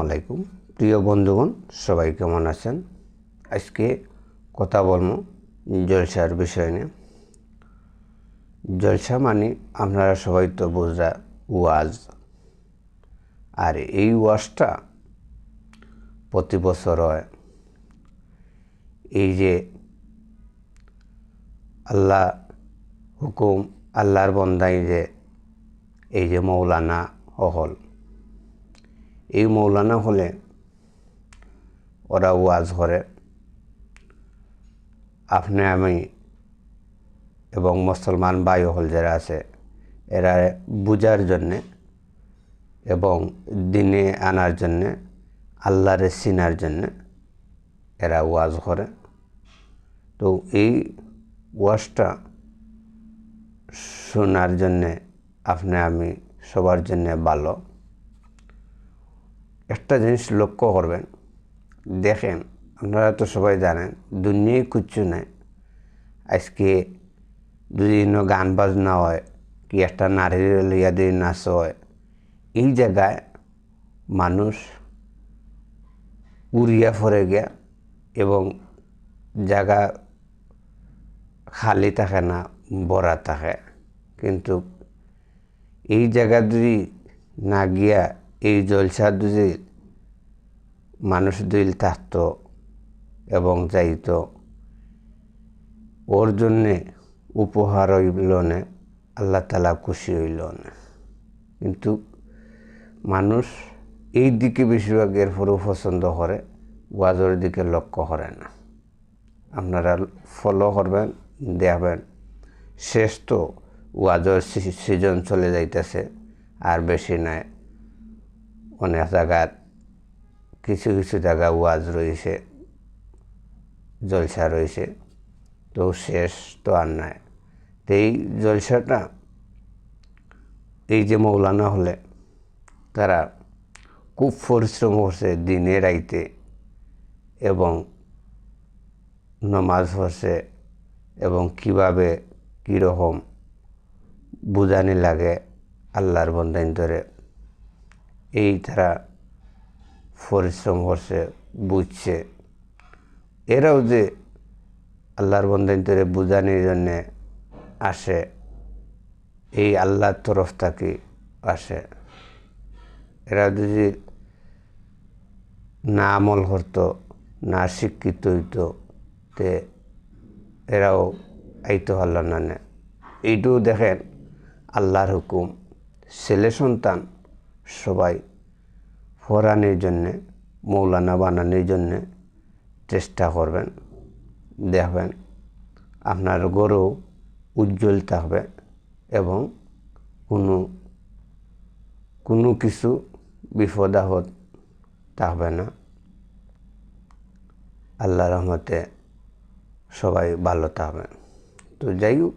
আলাইকুম প্রিয় বন্ধুগণ, সবাই কেমন আছেন? আজকে কথা বলব জলসার বিষয় নিয়ে। জলসা মানে আপনারা সবাই তো বোঝা ওয়াজ। আর এই ওয়াজটা প্রতি বছর হয়। এই যে আল্লাহ হুকুম, আল্লাহর বন্দাই যে এই যে মৌলানা অহল। এই মৌলানা হলে ওরা ওয়াজ করে। আপনি, আমি এবং মুসলমান বায়ু হল যারা আছে, এরা বুঝার জন্যে এবং দিনে আনার জন্যে, আল্লাহরে চিনার জন্যে এরা ওয়াজ করে। তো এই ওয়াজটা শোনার জন্যে, আপনি, আমি সবার জন্যে ভালো। একটা জিনিস লক্ষ্য করবেন, দেখেন, আপনারা তো সবাই জানেন, দুনিয়ায় কিচ্ছু নেই। আজকে যদি গান বাজনা হয়, কি একটা নারীর লিয়া দিয়ে নাচ হয়, এই জায়গায় মানুষ উড়িয়া ফরে গিয়া এবং জায়গা খালি থাকে না, ভরা থাকে। কিন্তু এই জায়গা যদি না গিয়া এই জলসা যদি মানুষ দিল থাকত এবং যাইত। ওর জন্যে উপহার হইল না, আল্লাহ তালা খুশি হইল না। কিন্তু মানুষ এই দিকে বেশিরভাগ এরপরেও পছন্দ করে, ওয়াজের দিকে লক্ষ্য করে না। আপনারা ফলো করবেন, দেখবেন, শেষ তো ওয়াজের সিজন চলে যাইতেছে, আর বেশি নাই অনেক জায়গার কিছু কিছু জায়গা ওয়াজ রয়েছে, জলসা রয়েছে, তো শেষ তো আর নাই। তো এই জলসাটা, এই যে মৌলানা হলে, তারা খুব পরিশ্রম করছে দিনে রাইতে এবং নমাজ পড়ছে এবং কীভাবে, কীরকম বুঝানি লাগে আল্লাহর বন্ধাইন ধরে। এই তারা পরিশ্রম করছে, বুঝছে। এরাও যে আল্লাহর বন্ধাইন ধরে বুঝানির জন্যে আসে, এই আল্লাহর তরফ থেকে আসে। এরা যদি না আমল করতো, না শিক্ষিত হইতো, তে এরাও আইতো আল্লাহ না। এইটুকু দেখেন আল্লাহর হুকুম। ছেলে সন্তান সবাই ফরানির জন্যে, মৌলানা বানানোর জন্যে চেষ্টা করবেন। দেখবেন আপনার গরু উজ্জ্বল থাকবে এবং কোনো কোনো কিছু বিপদ আপদ থাকবে না। আল্লাহ রহমতে সবাই ভালো থাকবে। তো যাই হোক,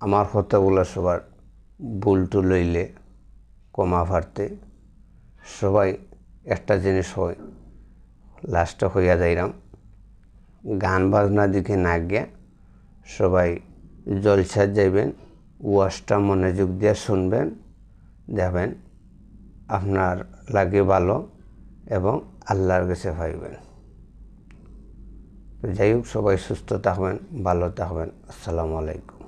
আমার কথাগুলো সবার ভুল ভুলটু লইলে কমা ফারতে সবাই একটা জিনিস হয় লাস্টে হইয়া যাইরাম। গান বাজনা দিকে না গিয়া সবাই জলসা যাইবেন, ওয়াশটা মনোযোগ দিয়ে শুনবেন যাবেন আপনার লাগে ভালো এবং আল্লাহর কাছে পাইবেন তো যাই হোক, সবাই সুস্থ থাকবেন, ভালো থাকবেন। আসসালামু আলাইকুম।